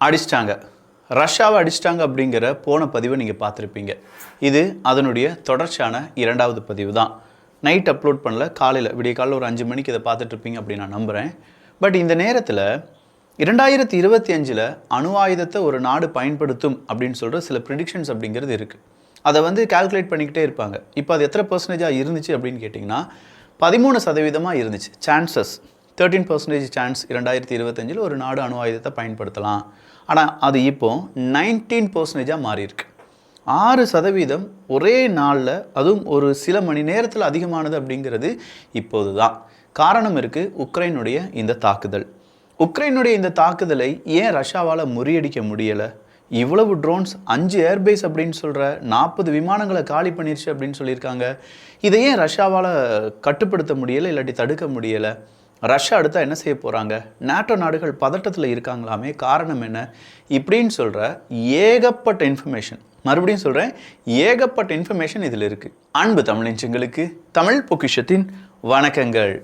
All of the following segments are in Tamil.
அடிச்சிட்டாங்க. ரஷ்யாவை அடிச்சிட்டாங்க அப்படிங்கிற போன பதிவை நீங்கள் பார்த்துருப்பீங்க. இது அதனுடைய தொடர்ச்சியான இரண்டாவது பதிவு தான். நைட் அப்லோட் பண்ணல காலையில் விடிய காலையில் ஒரு அஞ்சு மணிக்கு இதை பார்த்துட்ருப்பீங்க அப்படின்னு நான் நம்புகிறேன் பட் இந்த நேரத்தில் இரண்டாயிரத்தி இருபத்தி அஞ்சில் அணு ஆயுதத்தை ஒரு நாடு பயன்படுத்தும் அப்படின்னு சொல்கிற சில ப்ரிடிக்ஷன்ஸ் அப்படிங்கிறது இருக்குது அதை வந்து கால்குலேட் பண்ணிக்கிட்டே இருப்பாங்க. இப்போ அது எத்தனை பர்சன்டேஜாக இருந்துச்சு அப்படின்னு கேட்டிங்கன்னா பதிமூணு சதவீதமாக இருந்துச்சு. சான்சஸ் தேர்ட்டீன் பர்சன்டேஜ் சான்ஸ் இரண்டாயிரத்தி இருபத்தஞ்சில் ஒரு நாடு அணு ஆயுதத்தை பயன்படுத்தலாம். ஆனால் அது இப்போது நைன்டீன் பர்சன்டேஜாக மாறியிருக்கு. ஆறு சதவீதம் ஒரே நாளில் அதுவும் ஒரு சில மணி நேரத்தில் அதிகமானது அப்படிங்கிறது இப்போது தான் காரணம் இருக்குது உக்ரைனுடைய இந்த தாக்குதல். உக்ரைனுடைய இந்த தாக்குதலை ஏன் ரஷ்யாவால் முறியடிக்க முடியலை? இவ்வளவு ட்ரோன்ஸ் அஞ்சு ஏர்பேஸ் அப்படின்னு சொல்கிற நாற்பது விமானங்களை காலி பண்ணிருச்சு அப்படின்னு சொல்லியிருக்காங்க. இதை ஏன் ரஷ்யாவால் கட்டுப்படுத்த முடியலை இல்லாட்டி தடுக்க முடியலை? ரஷ்யா அடுத்தா என்ன செய்ய போகிறாங்க நாட்டோ நாடுகள் பதட்டத்தில் இருக்காங்களாமே காரணம் என்ன? இப்படின்னு சொல்கிற ஏகப்பட்ட இன்ஃபர்மேஷன் மறுபடியும் சொல்கிறேன் ஏகப்பட்ட இன்ஃபர்மேஷன் இதில் இருக்குது அன்பு தமிழ் தமிழ் பொக்கிஷத்தின் வணக்கங்கள்.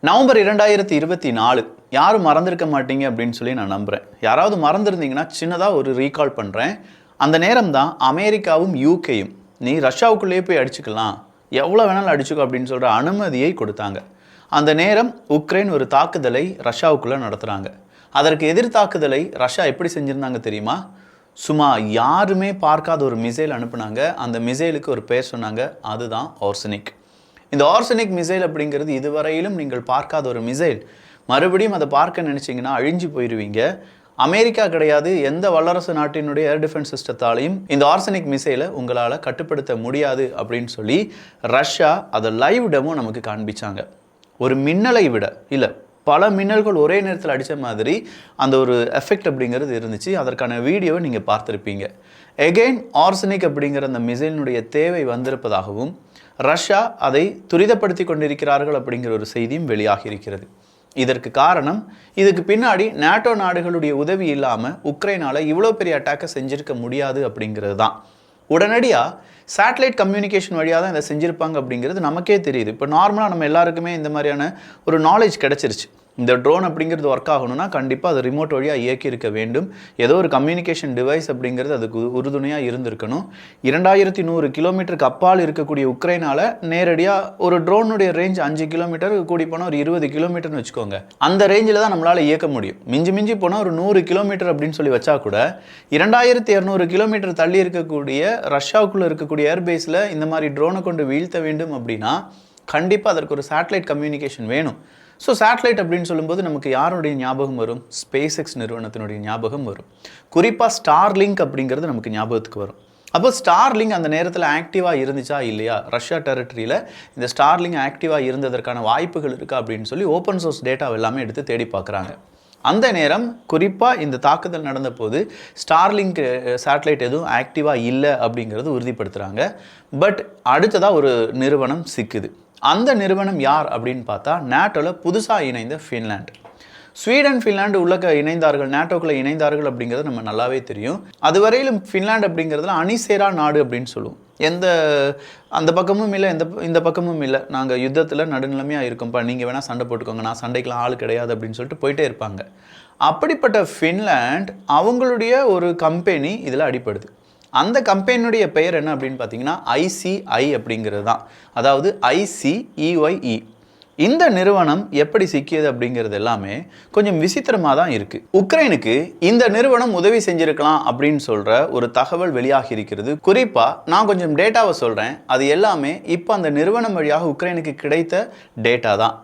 நவம்பர் இரண்டாயிரத்தி இருபத்தி நாலு. யாரும் மறந்திருக்க மாட்டீங்க அப்படின்னு சொல்லி நான் நம்புகிறேன் யாராவது மறந்துருந்தீங்கன்னா சின்னதாக ஒரு ரீகால் பண்ணுறேன் அந்த நேரம் தான் அமெரிக்காவும் யூகேயும் நீ ரஷ்யாவுக்குள்ளேயே போய் அடிச்சுக்கலாம். எவ்வளோ வேணாலும் அடிச்சுக்கோ அப்படின்னு சொல்கிற அனுமதியை கொடுத்தாங்க. அந்த நேரம் உக்ரைன் ஒரு தாக்குதலை ரஷ்யாவுக்குள்ளே நடத்துகிறாங்க அதற்கு எதிர் தாக்குதலை ரஷ்யா எப்படி செஞ்சுருந்தாங்க தெரியுமா? சும்மா யாருமே பார்க்காத ஒரு மிசைல் அனுப்புனாங்க. அந்த மிசைலுக்கு ஒரு பேர் சொன்னாங்க. அதுதான் ஆர்சனிக் இந்த ஆர்சனிக் மிசைல் அப்படிங்கிறது இதுவரையிலும் நீங்கள் பார்க்காத ஒரு மிசைல். மறுபடியும் அதை பார்க்க நினச்சிங்கன்னா அழிஞ்சு போயிடுவீங்க அமெரிக்கா கிடையாது எந்த வல்லரசு நாட்டினுடைய ஏர் டிஃபென்ஸ் சிஸ்டத்தாலையும் இந்த ஆர்சனிக் மிசைலை உங்களால் கட்டுப்படுத்த முடியாது அப்படின்னு சொல்லி ரஷ்யா அதை லைவ் டெமோ நமக்கு காண்பிச்சாங்க. ஒரு மின்னலை விட இல்லை பல மின்னல்கள் ஒரே நேரத்தில் அடித்த மாதிரி அந்த ஒரு எஃபெக்ட் அப்படிங்கிறது இருந்துச்சு. அதற்கான வீடியோவை நீங்கள் பார்த்துருப்பீங்க. எகெயின் ஆர்சனிக் அப்படிங்கிற அந்த மிசைலினுடைய தேவை வந்திருப்பதாகவும் ரஷ்யா அதை துரிதப்படுத்தி கொண்டிருக்கிறார்கள் அப்படிங்கிற ஒரு செய்தியும் வெளியாகி இருக்கிறது. இதற்கு காரணம் இதுக்கு பின்னாடி நேட்டோ நாடுகளுடைய உதவி இல்லாமல் உக்ரைனால் இவ்வளோ பெரிய அட்டாக்கை செஞ்சிருக்க முடியாது அப்படிங்கிறது தான். உடனடியாக சேட்டலைட் கம்யூனிகேஷன் வழியாக தான் இதை செஞ்சுருப்பாங்க அப்படிங்கிறது நமக்கே தெரியுது. இப்போ நார்மலாக நம்ம எல்லாருக்குமே இந்த மாதிரியான ஒரு நாலேஜ் கிடச்சிருச்சு. இந்த ட்ரோன் அப்படிங்கிறது ஒர்க் ஆகணும்னா கண்டிப்பாக அது ரிமோட் வழியாக இயக்கி இருக்க வேண்டும். ஏதோ ஒரு கம்யூனிகேஷன் டிவைஸ் அப்படிங்கிறது அதுக்கு உறுதுணையாக இருந்திருக்கணும். இரண்டாயிரத்தி நூறு கிலோமீட்டருக்கு அப்பால் இருக்கக்கூடிய உக்ரைனால் நேரடியாக ஒரு ட்ரோனுடைய ரேஞ்ச் அஞ்சு கிலோமீட்டர் கூடி போனால் ஒரு இருபது கிலோமீட்டர்னு வச்சுக்கோங்க. அந்த ரேஞ்சில் தான் நம்மளால் இயக்க முடியும். மிஞ்சி மிஞ்சி போனால் ஒரு நூறு கிலோமீட்டர் அப்படின்னு சொல்லி வச்சா கூட இரண்டாயிரத்தி இரநூறு கிலோமீட்டர் தள்ளி இருக்கக்கூடிய ரஷ்யாவுக்குள்ளே இருக்கக்கூடிய ஏர்பேஸில் இந்த மாதிரி ட்ரோனை கொண்டு வீழ்த்த வேண்டும் அப்படின்னா கண்டிப்பாக அதற்கு ஒரு சேட்டலைட் கம்யூனிகேஷன் வேணும். ஸோ சேட்டலைட் அப்படின்னு சொல்லும்போது நமக்கு யாருடைய ஞாபகம் வரும்? ஸ்பேஸ் எக்ஸ் நிறுவனத்தினுடைய ஞாபகம் வரும். குறிப்பாக ஸ்டார் லிங்க் அப்படிங்கிறது நமக்கு ஞாபகத்துக்கு வரும். அப்போ ஸ்டார்லிங் அந்த நேரத்தில் ஆக்டிவாக இருந்துச்சா இல்லையா? ரஷ்யா டெரிட்டரியில் இந்த ஸ்டார்லிங் ஆக்டிவாக இருந்ததற்கான வாய்ப்புகள் இருக்கா அப்படின்னு சொல்லி ஓப்பன் சோர்ஸ் டேட்டா எல்லாமே எடுத்து தேடி பார்க்குறாங்க. அந்த நேரம் குறிப்பாக இந்த தாக்குதல் நடந்த போது ஸ்டார்லிங்க் சேட்டலைட் எதுவும் ஆக்டிவாக இல்லை அப்படிங்கிறது உறுதிப்படுத்துகிறாங்க பட் அடுத்ததாக ஒரு நிறுவனம் சிக்குது. அந்த நிறுவனம் யார் அப்படின்னு பார்த்தா நேட்டோவில் புதுசாக இணைந்த ஃபின்லாண்டு. ஸ்வீடன் ஃபின்லாண்டு உள்ளக்க இணைந்தார்கள் நேட்டோக்குள்ளே இணைந்தார்கள் அப்படிங்கிறது நம்ம நல்லாவே தெரியும். அதுவரையிலும் ஃபின்லாண்டு அப்படிங்கிறதுல அணிசேரா நாடு அப்படின்னு சொல்லுவோம். எந்த அந்த பக்கமும் இல்லை எந்த இந்த பக்கமும் இல்லை. நாங்கள் யுத்தத்தில் நடுநிலைமையாக இருக்கோம்ப்பா நீங்கள் வேணால் சண்டை போட்டுக்கோங்க நான் சண்டைக்கெலாம் ஆள் கிடையாது அப்படின்னு சொல்லிட்டு போயிட்டே இருப்பாங்க. அப்படிப்பட்ட ஃபின்லாண்ட் அவங்களுடைய ஒரு கம்பெனி இதில் அடிப்படுது அந்த கம்பெனியுடைய பெயர் என்ன அப்படின்னு பார்த்தீங்கன்னா ஐசிஐ அப்படிங்கிறது தான். அதாவது ஐசிஇஒய்இ இந்த நிறுவனம் எப்படி சிக்கியது அப்படிங்கிறது எல்லாமே கொஞ்சம் விசித்திரமாக தான் இருக்குது உக்ரைனுக்கு இந்த நிறுவனம் உதவி செஞ்சுருக்கலாம் அப்படின்னு சொல்கிற ஒரு தகவல் வெளியாகி இருக்கிறது. குறிப்பாக நான் கொஞ்சம் டேட்டாவை சொல்கிறேன் அது எல்லாமே இப்போ அந்த நிறுவனம் வழியாக உக்ரைனுக்கு கிடைத்த டேட்டா தான்.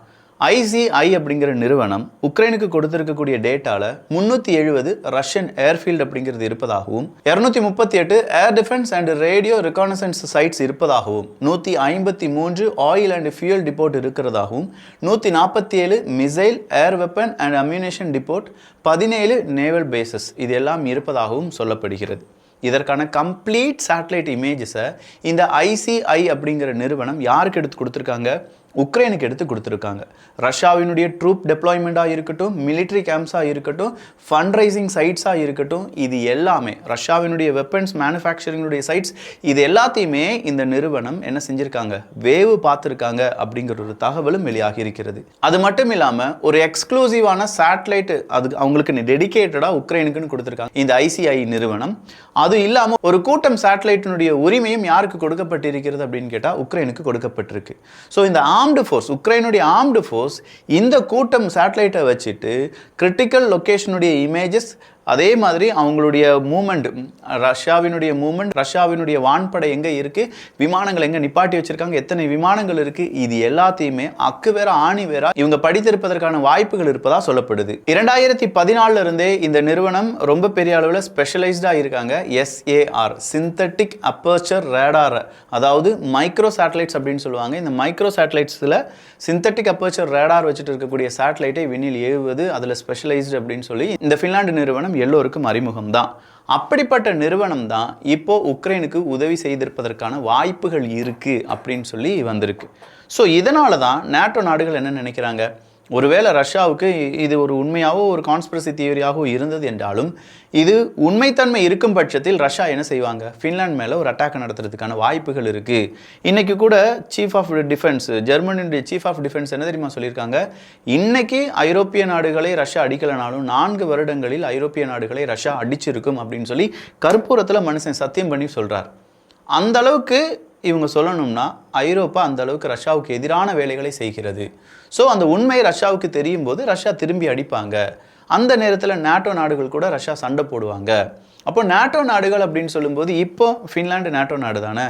ஐசிஐ அப்படிங்கிற நிறுவனம் உக்ரைனுக்கு கொடுத்திருக்கக்கூடிய டேட்டாவில் முந்நூற்றி எழுபது ரஷ்யன் ஏர்ஃபீல்டு அப்படிங்கிறது இருப்பதாகவும் இரநூத்தி முப்பத்தி எட்டு air defence and radio reconnaissance sites இருப்பதாகவும் நூற்றி ஐம்பத்தி மூன்று ஆயில் அண்ட் ஃபியூல் டிபோட் இருக்கிறதாகவும் நூற்றி நாற்பத்தி ஏழு missile air weapon and ammunition depot பதினேழு நேவல் பேசஸ் இது எல்லாம் இருப்பதாகவும் சொல்லப்படுகிறது. இதற்கான கம்ப்ளீட் சேட்டலைட் இமேஜஸை இந்த ஐசிஐ அப்படிங்கிற நிறுவனம் யாருக்கு எடுத்து கொடுத்துருக்காங்க? உக்ரைனுக்கு எடுத்து கொடுத்துருக்காங்க. ரஷ்யாவினுடைய ட்ரூப் டெப்ளாய்மெண்ட்டாக இருக்கட்டும் மிலிட்ரி கேம்ப்ஸாக இருக்கட்டும் ஃபண்ட் ரைசிங் சைட்ஸாக இருக்கட்டும் இது எல்லாமே ரஷ்யாவினுடைய வெப்பன்ஸ் மேனுஃபேக்சரிங்களுடைய சைட்ஸ் இது எல்லாத்தையுமே இந்த நிறுவனம் என்ன செஞ்சுருக்காங்க? வேவு பார்த்துருக்காங்க அப்படிங்கிற ஒரு தகவலும் வெளியாகி இருக்கிறது. அது மட்டும் இல்லாமல் ஒரு எக்ஸ்க்ளூசிவான சேட்டலைட் அது அவங்களுக்கு டெடிகேட்டடாக உக்ரைனுக்குன்னு கொடுத்துருக்காங்க. இந்த ஐசிஐ நிறுவனம். அது இல்லாமல் ஒரு கூட்டம் சேட்டலைட்டினுடைய உரிமையும் யாருக்கு கொடுக்கப்பட்டிருக்கிறது அப்படின்னு கேட்டால் உக்ரைனுக்கு கொடுக்கப்பட்டிருக்கு. ஸோ இந்த ஆர்ம்டு ஃபோர்ஸ் உக்ரைனுடைய ஆர்ம்டு ஃபோர்ஸ் இந்த கூட்டம் சேட்டலைட்டை வச்சுட்டு கிரிட்டிக்கல் லொக்கேஷனுடைய இமேஜஸ் அதே மாதிரி அவங்களுடைய மூமெண்ட் ரஷ்யாவினுடைய மூமெண்ட் ரஷ்யாவினுடைய வான்படை எங்கே இருக்குது விமானங்கள் எங்கே நிப்பாட்டி வச்சிருக்காங்க? எத்தனை விமானங்கள் இருக்குது இது எல்லாத்தையுமே அக்கு வேற ஆணி வேற இவங்க படித்திருப்பதற்கான வாய்ப்புகள் இருப்பதாக சொல்லப்படுது. இரண்டாயிரத்தி பதினாலுல இருந்தே இந்த நிறுவனம் ரொம்ப பெரிய அளவில் ஸ்பெஷலைஸ்டாக இருக்காங்க. எஸ்ஏஆர் சிந்தட்டிக் அப்பர்ச்சர் ரேடார் அதாவது மைக்ரோ சேட்டலைட்ஸ் அப்படின்னு சொல்லுவாங்க. இந்த மைக்ரோ சேட்டலைட்ஸில் சிந்தட்டிக் அப்பர்ச்சர் ரேடார் வச்சுட்டு இருக்கக்கூடிய சேட்டலைட்டை விண்ணில் ஏவுவது அதில் ஸ்பெஷலைஸ்டு அப்படின்னு சொல்லி இந்த ஃபின்லாண்டு நிறுவனம் எல்லோருக்கும் அறிமுகம் தான் அப்படிப்பட்ட நிறுவனம் தான் இப்போ உக்ரைனுக்கு உதவி செய்திருப்பதற்கான வாய்ப்புகள் இருக்கு அப்படின்னு சொல்லி வந்திருக்கு. ஸோ இதனால தான் நேட்டோ நாடுகள் என்ன நினைக்கிறாங்க? ஒருவேளை ரஷ்யாவுக்கு இது ஒரு உண்மையாகவோ ஒரு கான்ஸ்பிரசி தியரியாகவோ இருந்தது என்றாலும் இது உண்மைத்தன்மை இருக்கும் பட்சத்தில் ரஷ்யா என்ன செய்வாங்க? ஃபின்லாந்து மேலே ஒரு அட்டாக் நடத்துறதுக்கான வாய்ப்புகள் இருக்குது இன்றைக்கி கூட சீஃப் ஆஃப் டிஃபென்ஸ் ஜெர்மனியுடைய சீஃப் ஆஃப் டிஃபென்ஸ் என்ன தெரியுமா சொல்லியிருக்காங்க? இன்றைக்கி ஐரோப்பிய நாடுகளை ரஷ்யா அடிக்கலைனாலும் நான்கு வருடங்களில் ஐரோப்பிய நாடுகளை ரஷ்யா அடிச்சிருக்கும் அப்படின்னு சொல்லி கற்பூரத்தில் மனுஷன் சத்தியம் பண்ணி சொல்கிறார் அந்த அளவுக்கு இவங்க சொல்லணும்னா ஐரோப்பா அந்த அளவுக்கு ரஷ்யாவுக்கு எதிரான வேலைகளை செய்கிறது. ஸோ அந்த உண்மை ரஷ்யாவுக்கு தெரியும் போது ரஷ்யா திரும்பி அடிப்பாங்க. அந்த நேரத்தில் நேட்டோ நாடுகள் கூட ரஷ்யா சண்டை போடுவாங்க. அப்போ நேட்டோ நாடுகள் அப்படின்னு சொல்லும்போது இப்போ ஃபின்லாண்டு நேட்டோ நாடு தானே?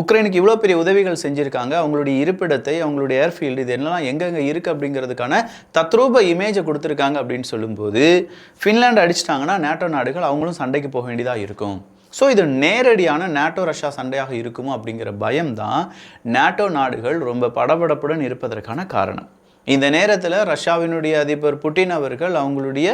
உக்ரைனுக்கு இவ்வளோ பெரிய உதவிகள் செஞ்சுருக்காங்க. அவங்களுடைய இருப்பிடத்தை அவங்களுடைய ஏர்ஃபீல்டு இது என்னெல்லாம் எங்கெங்கே இருக்குது அப்படிங்கிறதுக்கான தத்ரூப இமேஜை கொடுத்துருக்காங்க அப்படின்னு சொல்லும்போது ஃபின்லாண்டு அடிச்சிட்டாங்கன்னா நேட்டோ நாடுகள் அவங்களும் சண்டைக்கு போக வேண்டியதாக இருக்கும். ஸோ இது நேரடியான நேட்டோ ரஷ்யா சண்டையாக இருக்குமோ அப்படிங்கிற பயம்தான் நேட்டோ நாடுகள் ரொம்ப படபடப்புடன் இருப்பதற்கான காரணம். இந்த நேரத்தில் ரஷ்யாவினுடைய அதிபர் புட்டின் அவர்கள் அவங்களுடைய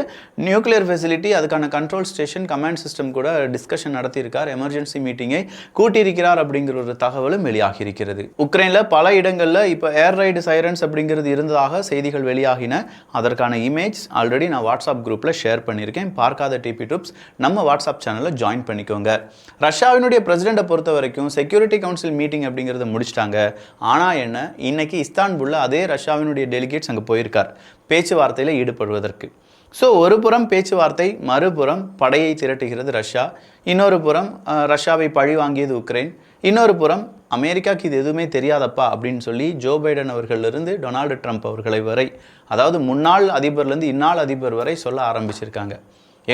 நியூக்ளியர் ஃபெசிலிட்டி அதுக்கான கண்ட்ரோல் ஸ்டேஷன் கமாண்ட் சிஸ்டம் கூட டிஸ்கஷன் நடத்தியிருக்கார். எமர்ஜென்சி மீட்டிங்கை கூட்டியிருக்கிறார் அப்படிங்கிற ஒரு தகவலும் வெளியாகியிருக்கிறது. உக்ரைனில் பல இடங்களில் இப்போ ஏர் ரைடு சைரன்ஸ் அப்படிங்கிறது இருந்ததாக செய்திகள் வெளியாகின. அதற்கான இமேஜ் ஆல்ரெடி நான் வாட்ஸ்அப் குரூப்பில் ஷேர் பண்ணியிருக்கேன். பார்க்காத டிபி ட்ரூப்ஸ் நம்ம வாட்ஸ்அப் சேனலில் ஜாயின் பண்ணிக்கோங்க. ரஷ்யாவினுடைய பிரசிடெண்ட்டை பொறுத்த வரைக்கும் செக்யூரிட்டி கவுன்சில் மீட்டிங் அப்படிங்கிறத முடிச்சிட்டாங்க. ஆனால் என்ன இன்னைக்கு இஸ்தான்புல்ல அதே ரஷ்யாவினுடைய டெலிகேட்ஸ் அங்கே போயிருக்கார். பேச்சுவார்த்தையில் ஈடுபடுவதற்கு. ஸோ ஒரு புறம் பேச்சுவார்த்தை மறுபுறம் படையை திரட்டுகிறது ரஷ்யா. இன்னொரு புறம் ரஷ்யாவை பழி வாங்கியது உக்ரைன். இன்னொரு புறம் அமெரிக்காவுக்கு இது எதுவுமே தெரியாதப்பா அப்படின்னு சொல்லி ஜோ பைடன் அவர்களிலிருந்து டொனால்டு ட்ரம்ப் அவர்களை வரை அதாவது முன்னாள் அதிபர்லேருந்து இந்நாள் அதிபர் வரை சொல்ல ஆரம்பிச்சிருக்காங்க.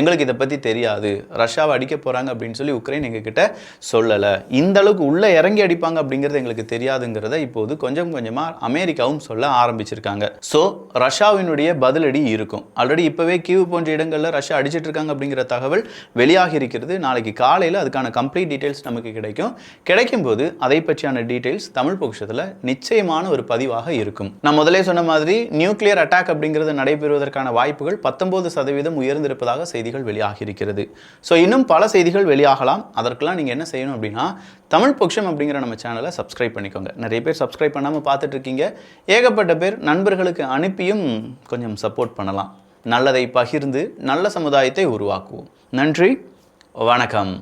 எங்களுக்கு இதை பற்றி தெரியாது. ரஷ்யாவை அடிக்க போகிறாங்க அப்படின்னு சொல்லி உக்ரைன் எங்ககிட்ட சொல்லலை. இந்த அளவுக்கு உள்ளே இறங்கி அடிப்பாங்க அப்படிங்கிறது எங்களுக்கு தெரியாதுங்கிறத இப்போது கொஞ்சம் கொஞ்சமாக அமெரிக்காவும் சொல்ல ஆரம்பிச்சிருக்காங்க. ஸோ ரஷ்யாவினுடைய பதிலடி இருக்கும். ஆல்ரெடி இப்போவே கீவ் போன்ற இடங்களில் ரஷ்யா அடிச்சிட்டு இருக்காங்க அப்படிங்கிற தகவல் வெளியாகி இருக்கிறது. நாளைக்கு காலையில் அதுக்கான கம்ப்ளீட் டீட்டெயில்ஸ் நமக்கு கிடைக்கும். கிடைக்கும் போது அதை பற்றியான டீட்டெயில்ஸ் தமிழ் பொக்ஷத்தில் நிச்சயமான ஒரு பதிவாக இருக்கும். நான் முதலே சொன்ன மாதிரி நியூக்ளியர் அட்டாக் அப்படிங்கிறது நடைபெறுவதற்கான வாய்ப்புகள் பத்தொன்பது சதவீதம் உயர்ந்திருப்பதாக செய்திகள் வெளியாகி இருக்கிறது ஸோ இன்னும் பல செய்திகள் வெளியாகலாம். அதற்கெல்லாம் நீங்கள் என்ன செய்யணும் அப்படின்னா தமிழ் பொக்ஷம் அப்படிங்கிற நம்ம சேனலை சப்ஸ்கிரைப் பண்ணிக்கோங்க. நிறைய பேர் சப்ஸ்கிரைப் பண்ணாமல் பார்த்துட்டு இருக்கீங்க ஏகப்பட்ட பேர் நண்பர்களுக்கு அனுப்பியும் கொஞ்சம் சப்போர்ட் பண்ணலாம். நல்லதை பகிர்ந்து நல்ல சமுதாயத்தை உருவாக்குவோம். நன்றி. வணக்கம்.